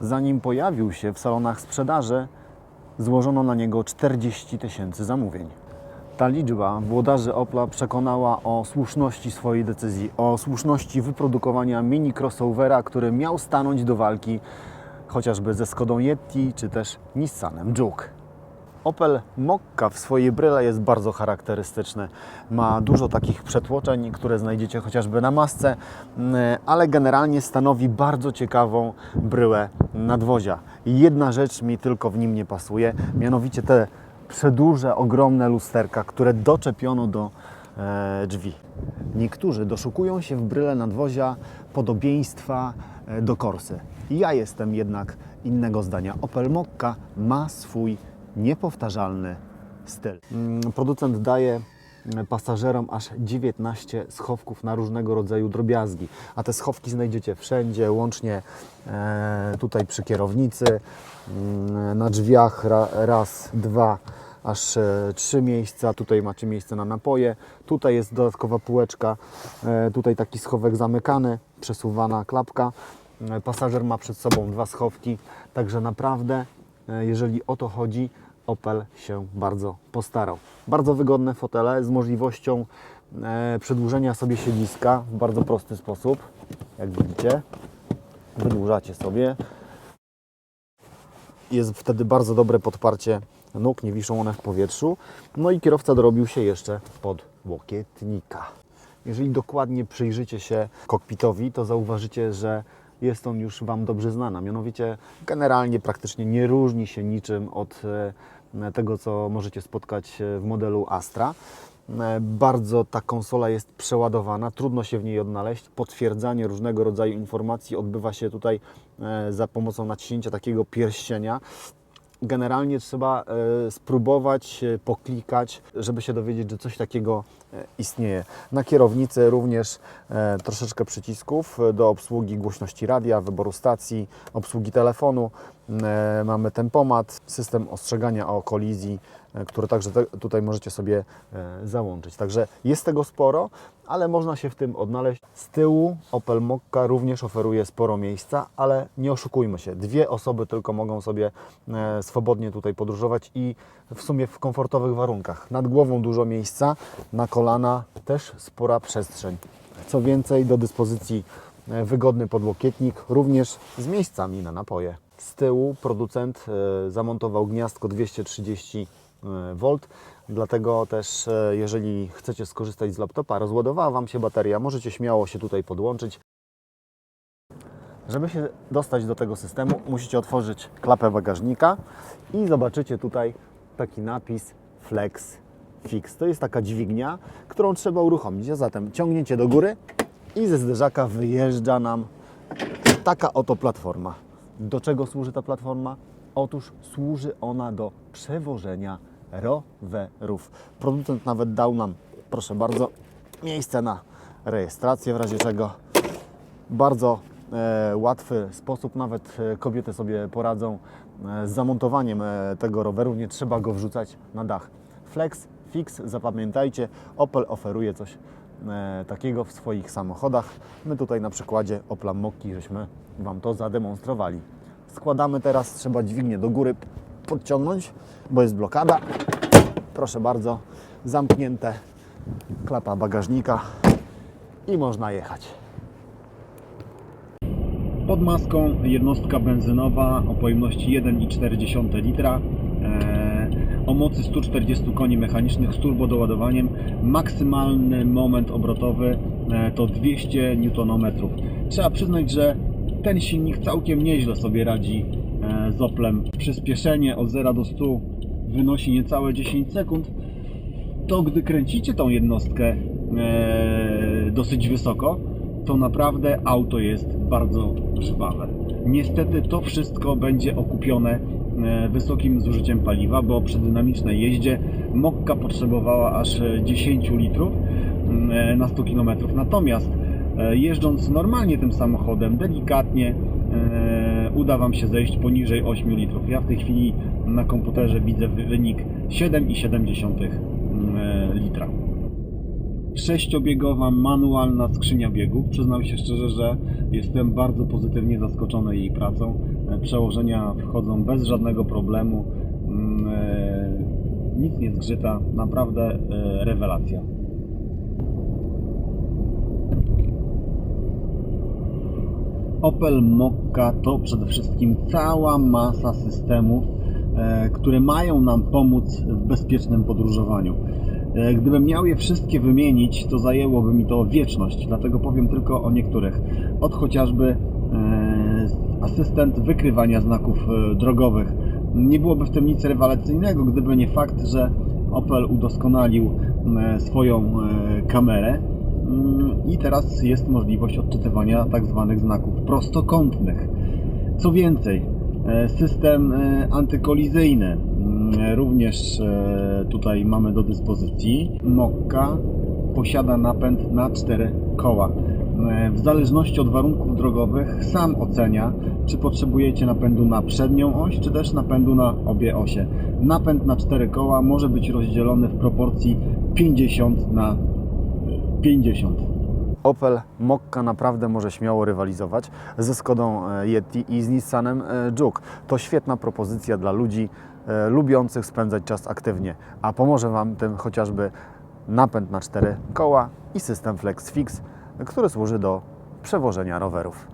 Zanim pojawił się w salonach sprzedaży, złożono na niego 40 tysięcy zamówień. Ta liczba włodarzy Opla przekonała o słuszności swojej decyzji, o słuszności wyprodukowania mini crossovera, który miał stanąć do walki chociażby ze Skodą Yeti czy też Nissanem Juke. Opel Mokka w swojej bryle jest bardzo charakterystyczny. Ma dużo takich przetłoczeń, które znajdziecie chociażby na masce, mm, ale generalnie stanowi bardzo ciekawą bryłę nadwozia. Jedna rzecz mi tylko w nim nie pasuje, mianowicie te przedłuże, ogromne lusterka, które doczepiono do e, drzwi. Niektórzy doszukują się w bryle nadwozia podobieństwa e, do Korsy. Ja jestem jednak innego zdania. Opel Mokka ma swój niepowtarzalny styl. Mm, Producent daje pasażerom aż 19 schowków na różnego rodzaju drobiazgi, a te schowki znajdziecie wszędzie, łącznie e, tutaj przy kierownicy, mm, na drzwiach ra, raz, dwa, aż e, trzy miejsca. Tutaj macie miejsce na napoje, tutaj jest dodatkowa półeczka, e, tutaj taki schowek zamykany, przesuwana klapka. Pasażer ma przed sobą dwa schowki, także naprawdę, jeżeli o to chodzi, Opel się bardzo postarał. Bardzo wygodne fotele z możliwością e, przedłużenia sobie siedziska w bardzo prosty sposób. Jak widzicie, wydłużacie sobie. Jest wtedy bardzo dobre podparcie nóg, nie wiszą one w powietrzu. No i kierowca dorobił się jeszcze pod łokietnika. Jeżeli dokładnie przyjrzycie się kokpitowi, to zauważycie, że jest on już Wam dobrze znana. Mianowicie generalnie praktycznie nie różni się niczym od e, tego, co możecie spotkać e, w modelu Astra. E, Bardzo ta konsola jest przeładowana, trudno się w niej odnaleźć. Potwierdzanie różnego rodzaju informacji odbywa się tutaj za pomocą naciśnięcia takiego pierścienia. Generalnie trzeba e, spróbować, e, poklikać, żeby się dowiedzieć, że coś takiego e, istnieje. Na kierownicy również troszeczkę przycisków do obsługi głośności radia, wyboru stacji, obsługi telefonu. Mamy tempomat, system ostrzegania o kolizji, e, który także te, tutaj możecie sobie e, załączyć. Także jest tego sporo, ale można się w tym odnaleźć. Z tyłu Opel Mokka również oferuje sporo miejsca, ale nie oszukujmy się, dwie osoby tylko mogą sobie e, swobodnie tutaj podróżować i w sumie w komfortowych warunkach. Nad głową dużo miejsca, na kolana też spora przestrzeń. Co więcej, do dyspozycji wygodny podłokietnik, również z miejscami na napoje. Z tyłu producent zamontował gniazdko 230 V, dlatego też e, jeżeli chcecie skorzystać z laptopa, rozładowała Wam się bateria, możecie śmiało się tutaj podłączyć. Żeby się dostać do tego systemu, musicie otworzyć klapę bagażnika i zobaczycie tutaj taki napis Flex Fix. To jest taka dźwignia, którą trzeba uruchomić. A zatem ciągnięcie do góry i ze zderzaka wyjeżdża nam taka oto platforma. Do czego służy ta platforma? Otóż służy ona do przewożenia rowerów. Producent nawet dał nam, proszę bardzo, miejsce na rejestrację, w razie czego bardzo e, łatwy sposób, nawet e, kobiety sobie poradzą e, z zamontowaniem e, tego roweru, nie trzeba go wrzucać na dach. Flex, Fix, zapamiętajcie, Opel oferuje coś takiego w swoich samochodach. My tutaj na przykładzie Opla Mokki żeśmy Wam to zademonstrowali. Składamy teraz, trzeba dźwignię do góry podciągnąć, bo jest blokada. Proszę bardzo, zamknięte, klapa bagażnika i można jechać. Pod maską jednostka benzynowa o pojemności 1,4 litra, e, o mocy 140 koni mechanicznych z turbodoładowaniem. Maksymalny moment obrotowy e, to 200 Nm. Trzeba przyznać, że ten silnik całkiem nieźle sobie radzi z Oplem. Przyspieszenie od 0 do 100 wynosi niecałe 10 sekund. To gdy kręcicie tą jednostkę e, dosyć wysoko, to naprawdę auto jest bardzo żwawe. Niestety to wszystko będzie okupione e, wysokim zużyciem paliwa, bo przy dynamicznej jeździe Mokka potrzebowała aż 10 litrów e, na 100 km. Natomiast e, jeżdżąc normalnie tym samochodem, delikatnie e, uda Wam się zejść poniżej 8 litrów. Ja w tej chwili na komputerze widzę wy- wynik 7,7 e, litra. sześciobiegowa, manualna skrzynia biegów. Przyznam się szczerze, że jestem bardzo pozytywnie zaskoczony jej pracą. E, Przełożenia wchodzą bez żadnego problemu. Mm, e, Nic nie zgrzyta, naprawdę e, rewelacja. Opel Mokka to przede wszystkim cała masa systemów, e, które mają nam pomóc w bezpiecznym podróżowaniu. E, Gdybym miał je wszystkie wymienić, to zajęłoby mi to wieczność, dlatego powiem tylko o niektórych. Od chociażby e, asystent wykrywania znaków drogowych. Nie byłoby w tym nic rewelacyjnego, gdyby nie fakt, że Opel udoskonalił swoją kamerę i teraz jest możliwość odczytywania tak zwanych znaków prostokątnych. Co więcej, e, system e, antykolizyjny mm, również e, tutaj mamy do dyspozycji. Mokka posiada napęd na cztery koła. W zależności od warunków drogowych sam ocenia, czy potrzebujecie napędu na przednią oś, czy też napędu na obie osie. Napęd na cztery koła może być rozdzielony w proporcji 50 na 50. Opel Mokka naprawdę może śmiało rywalizować ze Skodą e, Yeti i z Nissanem e, Juke. To świetna propozycja dla ludzi e, lubiących spędzać czas aktywnie, a pomoże Wam tym chociażby napęd na cztery koła i system FlexFix, który służy do przewożenia rowerów.